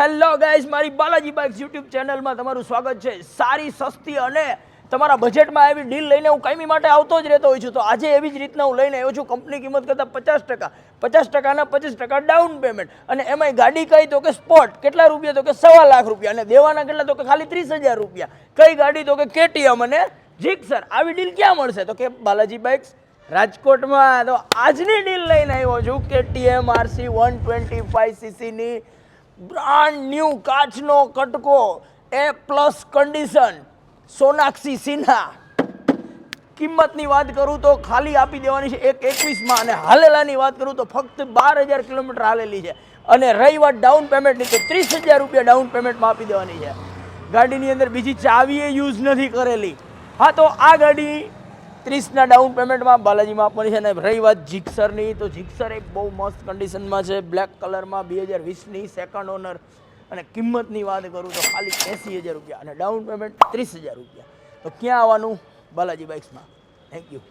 Hello guys મારી Balaji bikes YouTube ચેનલમાં તમારું સ્વાગત છે. સારી, સસ્તી અને તમારા બજેટમાં આવી ડીલ લઈને હું કાયમી માટે આવતો જ રહેતો હોઉં છું. તો આજે એવી જ રીતના હું લઈને આવ્યો છું કંપની કિંમત કરતાં પચાસ ટકા. પચાસ ટકાના પચીસ ટકા ડાઉન પેમેન્ટ અને એમાંય ગાડી કઈ તો કે સ્પોટ કેટલા રૂપિયા તો કે સવા લાખ રૂપિયા અને દેવાના કેટલા તો કે ખાલી ત્રીસ હજાર રૂપિયા. કઈ ગાડી તો કે કેટીએમ અને જીક્સર આવી ડીલ ક્યાં મળશે? તો કે બાલાજી બાઇક્સ, રાજકોટમાં તો આજની ડીલ લઈને આવ્યો છું. કે આરસી, વન ટ્વેન્ટી ફાઈવ સીસીની બ્રાન્ડ ન્યૂ કાચનો કટકો A plus condition Sonakshi Sinha. કિંમતની વાત કરું તો ખાલી આપી દેવાની છે એક એકવીસમાં અને હાલેલાની વાત કરું તો ફક્ત બાર હજાર કિલોમીટર હાલેલી છે. અને રહી વાત ડાઉન પેમેન્ટની તો ત્રીસ હજાર રૂપિયા ડાઉન પેમેન્ટમાં આપી દેવાની છે. ગાડીની અંદર બીજી ચાવીએ યુઝ નથી કરેલી. હા, તો આ ગાડી ત્રીસના ડાઉન પેમેન્ટમાં બાલાજીમાં આપવાની છે અને રહી વાત જીક્સરની તો જીક્સર એક બહુ મસ્ત કન્ડિશનમાં છે. બ્લેક કલરમાં બે હજાર વીસની સેકન્ડ ઓનર અને કિંમતની વાત કરું તો ખાલી એંસી હજાર રૂપિયા અને ડાઉન પેમેન્ટ ત્રીસ હજાર રૂપિયા. તો ક્યાં આવવાનું? Balaji બાઇક્સમાં thank you